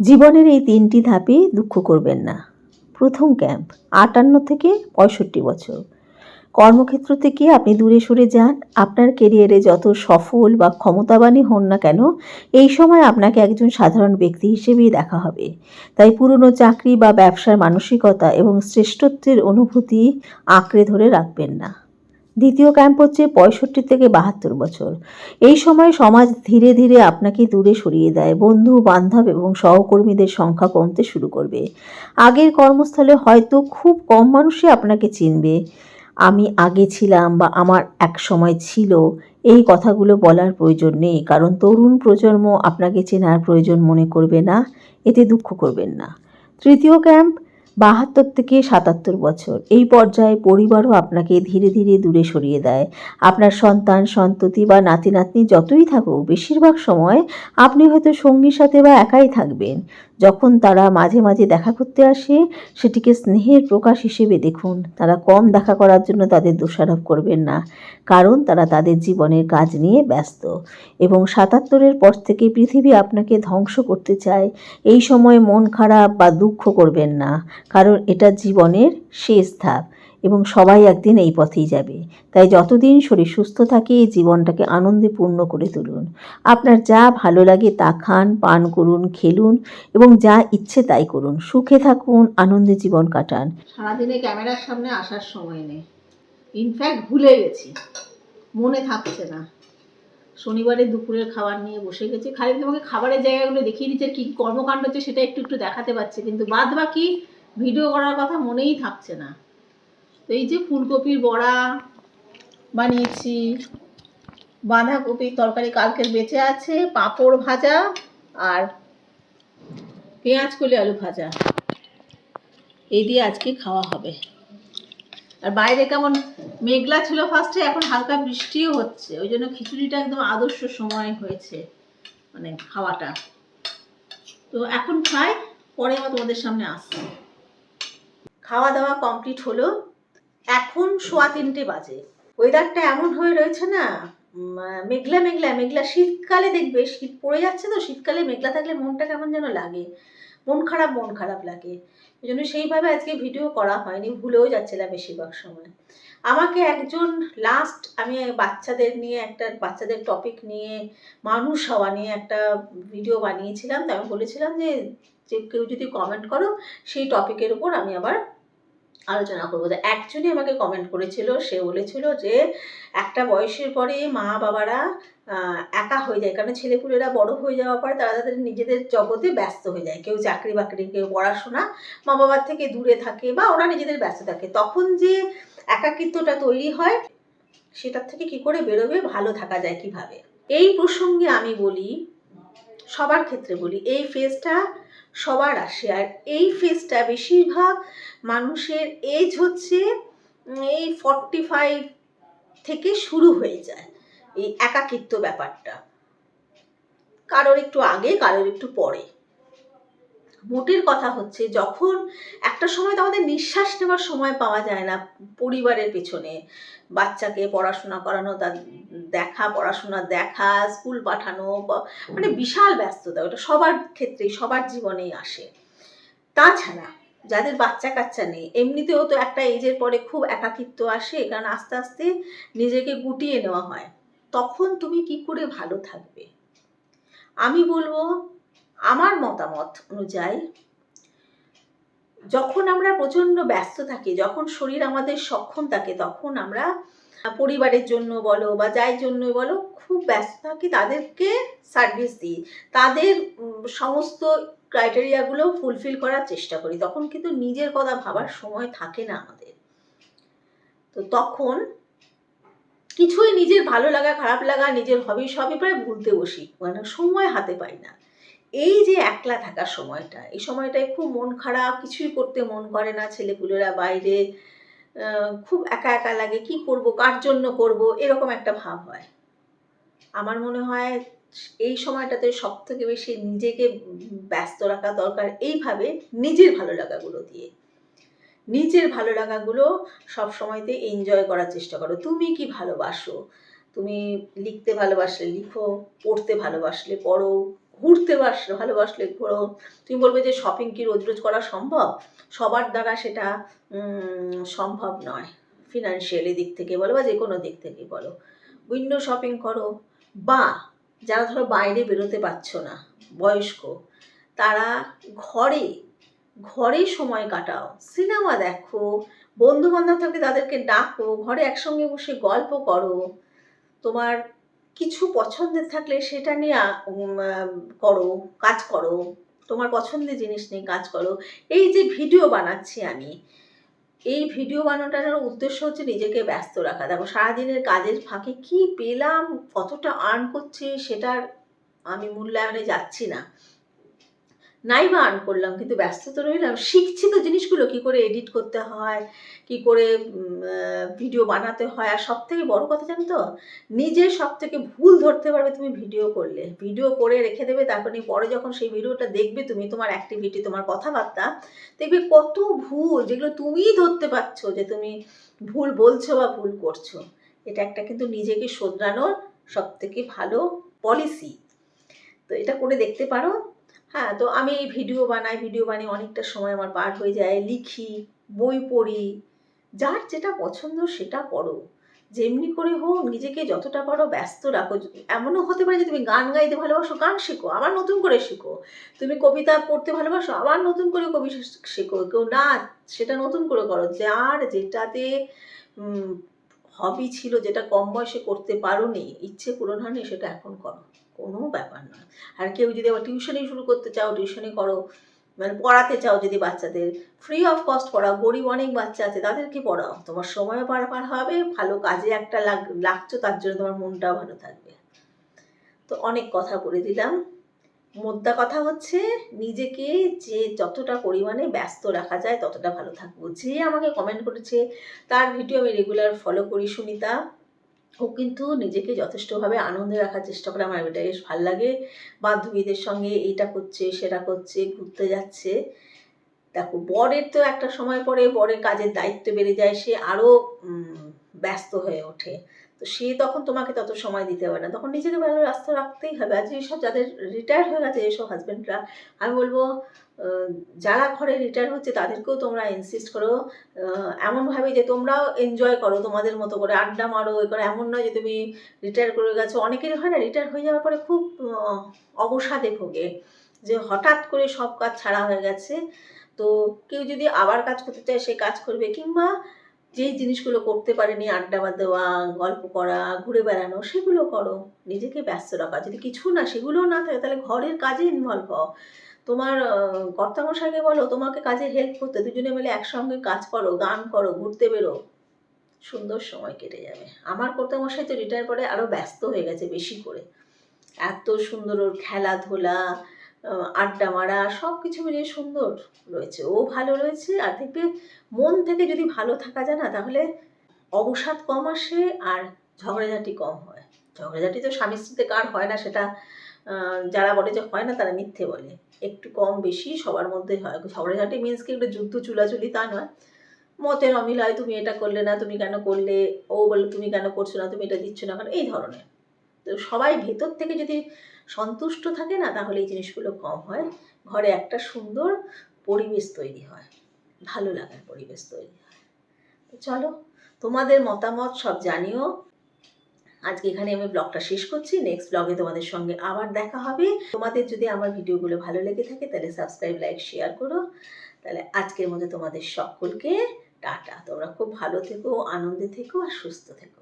জীবনের এই তিনটি ধাপে দুঃখ করবেন না। প্রথম ক্যাম্প, আটান্ন থেকে পঁয়ষট্টি বছর। কর্মক্ষেত্র থেকে আপনি দূরে সরে যান। আপনার কেরিয়ারে যত সফল বা ক্ষমতাবানই হন না কেন, এই সময় আপনাকে একজন সাধারণ ব্যক্তি হিসেবেই দেখা হবে। তাই পুরনো চাকরি বা ব্যবসার মানসিকতা এবং শ্রেষ্ঠত্বের অনুভূতি আঁকড়ে ধরে রাখবেন না। দ্বিতীয় ক্যাম্প হচ্ছে পঁয়ষট্টি থেকে বাহাত্তর বছর। এই সময় সমাজ ধীরে ধীরে আপনাকে দূরে সরিয়ে দেয়। বন্ধু, বান্ধব এবং সহকর্মীদের সংখ্যা কমতে শুরু করবে। আগের কর্মস্থলে হয়তো খুব কম মানুষই আপনাকে চিনবে। আমি আগে ছিলাম বা আমার এক সময় ছিল, এই কথাগুলো বলার প্রয়োজন নেই, কারণ তরুণ প্রজন্ম আপনাকে চেনার প্রয়োজন মনে করবে না, এতে দুঃখ করবেন না। তৃতীয় ক্যাম্প বাহাত্তর থেকে সাতাত্তর বছর। এই পর্যায়ে পরিবারও আপনাকে ধীরে ধীরে দূরে সরিয়ে দেয়। আপনার সন্তান, সন্ততি বা নাতি নাতনি যতই থাকুক, বেশিরভাগ সময় আপনি হয়তো সঙ্গীর সাথে বা একাই থাকবেন। যখন তারা মাঝে মাঝে দেখা করতে আসে, সেটিকে স্নেহের প্রকাশ হিসেবে দেখুন। তারা কম দেখা করার জন্য তাদের দোষারোপ করবেন না, কারণ তারা তাদের জীবনের কাজ নিয়ে ব্যস্ত। এবং সাতাত্তরের পর থেকে পৃথিবী আপনাকে ধ্বংস করতে চায়। এই সময় মন খারাপ বা দুঃখ করবেন না। কারণ এটা জীবনের শেষ ধাপ এবং সবাই একদিন এই পথেই যাবে। তাই যতদিন শরীর সুস্থ থাকে, এই জীবনটাকে আনন্দে পূর্ণ করে তুলুন। আপনার যা ভালো লাগে তা খান, পান করুন, খেলুন এবং যা ইচ্ছে তাই করুন। সুখে থাকুন, আনন্দে জীবন কাটান। সারাদিনে ক্যামেরার সামনে আসার সময় নেই। ইনফ্যাক্ট ভুলে গেছি। মনে থাকছে না। শনিবারে দুপুরের খাবার নিয়ে বসে গেছি। খালি তোমাকে খাবারের জায়গাগুলো দেখিয়ে দিচ্ছে কি কর্মকাণ্ড হচ্ছে সেটা একটু একটু দেখাতে পারছে। কিন্তু বাদ বাকি ভিডিও করার কথা মনেই থাকছে না। তো এই যে ফুলকপির বড়া বানিয়েছি, বাঁধাকপির তরকারি কালকের বেঁচে আছে, পাঁপড় ভাজা আর পেঁয়াজ কলি আলু ভাজা। এই দিয়ে আজকে খাওয়া হবে। আর বাইরে কেমন মেঘলা ছিল ফার্স্টে এখন হালকা বৃষ্টিও হচ্ছে। ওই জন্য খিচুড়িটা একদম আদর্শ সময় হয়েছে মানে খাওয়াটা। তো এখন খাই, পরে আবার তোমাদের সামনে আসছি। খাওয়া দাওয়া কমপ্লিট হলো। এখন সোয়া তিনটে বাজে। ওয়েদারটা এমন হয়ে রয়েছে না মেঘলা মেঘলা মেঘলা শীতকালে দেখবে, শীত পড়ে যাচ্ছে তো, শীতকালে মেঘলা থাকলে মনটা কেমন যেন লাগে। মন খারাপ মন খারাপ লাগে। ওই জন্য সেইভাবে আজকে ভিডিও করা হয়নি, ভুলেও যাচ্ছিলাম বেশিরভাগ সময়। আমাকে একজন লাস্ট আমি বাচ্চাদের নিয়ে একটা, বাচ্চাদের টপিক নিয়ে, মানুষ হওয়া নিয়ে একটা ভিডিও বানিয়েছিলাম। তো আমি বলেছিলাম যে যে কেউ যদি কমেন্ট করো, সেই টপিকের উপর আমি আবার আলোচনা করব। তো একজনই আমাকে কমেন্ট করেছিল, সে বলেছিল যে, একটা বয়সের পরে মা বাবারা একা হয়ে যায়। কারণ ছেলেপুলেরা বড় হয়ে যাওয়ার পরে তারা তাদের নিজেদের জগতে ব্যস্ত হয়ে যায়। কেউ চাকরি বাকরি, কেউ পড়াশোনা, মা বাবার থেকে দূরে থাকে বা ওরা নিজেদের ব্যস্ত থাকে। তখন যে একাকিত্বটা তৈরি হয়, সেটার থেকে কি করে বেরোবে? ভালো থাকা যায় কীভাবে? এই প্রসঙ্গে আমি বলি, সবার ক্ষেত্রে বলি, এই ফেজটা সবার আসে। আর এই ফেজটা বেশিরভাগ মানুষের এজ হচ্ছে এই ফর্টি ফাইভ থেকে শুরু হয়ে যায় এই একাকিত্ব ব্যাপারটা। কারোর একটু আগে, কারোর একটু পরে। মোটের কথা হচ্ছে যখন একটা সময় তো আমাদের নিঃশ্বাস নেওয়ার সময় পাওয়া যায় না পরিবারের পেছনে। বাচ্চাকে পড়াশোনা করানো তার দেখা পড়াশোনা দেখা স্কুল পাঠানো মানে বিশাল ব্যস্ততা ওটা সবার ক্ষেত্রেই সবার জীবনেই আসে। তাছাড়া যাদের বাচ্চা কাচ্চা নেই এমনিতেও তো একটা এজের পরে খুব একাকিত্ব আসে কারণ আস্তে আস্তে নিজেকে গুটিয়ে নেওয়া হয়। তখন তুমি কি করে ভালো থাকবে? আমি বলব আমার মতামত অনুযায়ী, যখন আমরা প্রচণ্ড ব্যস্ত থাকি, যখন শরীর আমাদের সক্ষম থাকে, তখন আমরা পরিবারের জন্য বলো বা যাই জন্য বলো, খুব ব্যস্ত থাকি, তাদেরকে সার্ভিস দিই। তাদের সমস্ত ক্রাইটেরিয়াগুলো ফুলফিল করার চেষ্টা করি। তখন কিন্তু নিজের কথা ভাবার সময় থাকে না আমাদের। তো তখন কিছুই নিজের ভালো লাগা, খারাপ লাগা, নিজের হবি সবই প্রায় ভুলতে বসি। মানে সময় হাতে পাই না। এই যে একলা থাকার সময়টা, এই সময়টায় খুব মন খারাপ, কিছুই করতে মন করে না ছেলেপুলেরা বাইরে খুব একা একা লাগে, কি করব, কার জন্য করব, এরকম একটা ভাব হয়। আমার মনে হয় এই সময়টাতে সব থেকে বেশি নিজেকে ব্যস্ত রাখা দরকার এইভাবে নিজের ভালো লাগাগুলো দিয়ে। নিজের ভালো লাগাগুলো সব সময়তে এনজয় করার চেষ্টা করো। তুমি কি ভালোবাসো? তুমি লিখতে ভালোবাসলে লিখো, পড়তে ভালোবাসলে পড়ো ঘুরতে বাস, ভালোবাসলে ঘোরো। তুমি বলবে যে শপিং কি রোজ রোজ করা সম্ভব? সবার দ্বারা সেটা সম্ভব নয়। ফিনান্সিয়ালি দিক থেকে বলো বা যে কোনো দিক থেকে বলো। উইন্ডো শপিং করো। বা, যারা ধরো বাইরে বেরোতে পারছ না, বয়স্ক, তারা ঘরে ঘরে সময় কাটাও। সিনেমা দেখো। বন্ধু বান্ধব থাকলে তাদেরকে ডাকো। ঘরে একসঙ্গে বসে গল্প করো। তোমার কিছু পছন্দের থাকলে সেটা নিয়ে করো, কাজ করো। তোমার পছন্দের জিনিস নিয়ে কাজ করো। এই যে ভিডিও বানাচ্ছি আমি, এই ভিডিও বানানোটার উদ্দেশ্য হচ্ছে নিজেকে ব্যস্ত রাখা। দেখো, সারাদিনের কাজের ফাঁকে কি পেলাম, কতটা আর্ন করছি, সেটার আমি মূল্যায়নে যাচ্ছি না। নাই বা আর্ন করলাম, কিন্তু ব্যস্ত তো রইলাম। শিখছি তো জিনিসগুলো, কি করে এডিট করতে হয়, কি করে ভিডিও বানাতে হয়। আর সব থেকে বড় কথা জানো তো নিজের সব থেকে ভুল ধরতে পারবে তুমি ভিডিও করলে। ভিডিও করে রেখে দেবে, তারপরে পরে যখন সেই ভিডিওটা দেখবে তুমি, তোমার অ্যাক্টিভিটি তোমার কথাবার্তা, দেখবে কত ভুল, যেগুলো তুমিই ধরতে পারছ যে তুমি ভুল বলছো বা ভুল করছ। এটা একটা কিন্তু নিজেকে শোধরানোর সব থেকে ভালো পলিসি তো এটা করে দেখতে পারো। হ্যাঁ তো আমি এই ভিডিও বানাই ভিডিও বানিয়ে অনেকটা সময় আমার পার হয়ে যায়। লিখি, বই পড়ি, যার যেটা পছন্দ সেটা করো যেমনি করে হোক, নিজেকে যতটা পারো ব্যস্ত রাখো। এমনও হতে পারে যে তুমি গান গাইতে ভালোবাসো, গান শেখো, আবার নতুন করে শেখো। তুমি কবিতা পড়তে ভালোবাসো, আবার নতুন করে কবি শেখো। কেউ নাচ সেটা নতুন করে করো। যার যেটাতে হবি ছিল, যেটা কম বয়সে করতে পারো নি ইচ্ছে পূরণ হয়নি, সেটা এখন করো। কোনো ব্যাপার নয়। আর কেউ যদি আবার টিউশনি শুরু করতে চাও টিউশনি করো মানে পড়াতে চাও যদি বাচ্চাদের ফ্রি অফ কস্ট পড়াও গরিব অনেক বাচ্চা আছে, তাদেরকে পড়াও। তোমার সময় পার হবে, ভালো কাজে একটা লাগ, লাগছো, তার জন্য তোমার মনটাও ভালো থাকবে। তো অনেক কথা বলে দিলাম। মোদ্দা কথা হচ্ছে, নিজেকে যে যতটা পরিমাণে ব্যস্ত রাখা যায়, ততটা ভালো থাকব। যে আমাকে কমেন্ট করেছে, তার ভিডিও আমি রেগুলার ফলো করি সুনিতা। কিন্তু নিজেকে যথেষ্টভাবে আনন্দে রাখার চেষ্টা করে। আমার এটা বেশ ভালো লাগে। বান্ধবীদের সঙ্গে এইটা করছে, সেটা করছে, ঘুরতে যাচ্ছে। দেখো, বরের তো একটা সময় পরে বরের কাজের দায়িত্ব বেড়ে যায়, সে আরও ব্যস্ত হয়ে ওঠে। তো সে তখন তোমাকে তত সময় দিতে পারে না। তখন নিজেকে ভালো রাস্তা রাখতেই হবে। আর যেসব যাদের রিটায়ার হয়ে গেছে, যেসব হাজব্যান্ডরা আমি বলব যারা ঘরে রিটায়ার হচ্ছে, তাদেরকেও তোমরা ইনসিস্ট করো। এমনভাবে যে তোমরাও এনজয় করো তোমাদের মতো করে, আড্ডা মারো, এ করো এমন নয় যে তুমি রিটায়ার করে গেছো। অনেকেরই হয় না রিটায়ার হয়ে যাওয়ার পরে খুব অবসাদে ভোগে যে হঠাৎ করে সব কাজ ছাড়া হয়ে গেছে। তো কেউ যদি আবার কাজ করতে চায়, সে কাজ করবে। কিংবা যেই জিনিসগুলো করতে পারেনি, আড্ডা দেওয়া গল্প করা, ঘুরে বেড়ানো, সেগুলো করো। নিজেকে ব্যস্ত রাখা। যদি কিছু না, সেগুলোও না থাকে, তাহলে ঘরের কাজে ইনভলভ হও। তোমার কর্তামশাইকে বলো, তোমাকে কাজে হেল্প করতে, দুজনে মিলে একসঙ্গে কাজ করো, গান করো, ঘুরতে বেরো। সুন্দর সময় কেটে যাবে। আমার কর্তামশাই তো রিটায়ার পরে আরও ব্যস্ত হয়ে গেছে বেশি করে। এত সুন্দর ওর খেলাধুলা আড্ডা মারা সব কিছু মিলিয়ে সুন্দর রয়েছে। ও ভালো রয়েছে আর দেখবে মন থেকে যদি ভালো থাকা যায় না, তাহলে অবসাদ কম আসে আর ঝগড়াঝাটি কম হয়। ঝগড়াঝাটি তো স্বামী স্ত্রীতে কার হয় না, সেটা যারা বলে যে হয় না, তারা মিথ্যে বলে। একটু কম বেশি সবার মধ্যে হয়। ঝগড়াঝাটি মিন্স কি? একটু যুদ্ধ চুলাচুলি তা নয়। মতের অমিল হয় তুমি এটা করলে না, তুমি কেন করলে? ও বলল তুমি কেন করছ না? তুমি এটা দিচ্ছ না কেন? এই ধরনের। তো সবাই ভেতর থেকে যদি সন্তুষ্ট থাকে না, তাহলে এই জিনিসগুলো কম হয়। ঘরে একটা সুন্দর পরিবেশ তৈরি হয়। ভালো লাগার পরিবেশ তৈরি হয়। তো চলো, তোমাদের মতামত সব জানিও। আজকে এখানে আমি ব্লগটা শেষ করছি। নেক্সট ব্লগে তোমাদের সঙ্গে আবার দেখা হবে। তোমাদের যদি আমার ভিডিওগুলো ভালো লেগে থাকে, তাহলে সাবস্ক্রাইব লাইক শেয়ার করো। তাহলে আজকের মধ্যে তোমাদের সকলকে টাটা। তোমরা খুব ভালো থেকো, আনন্দে থেকো, আর সুস্থ থেকো।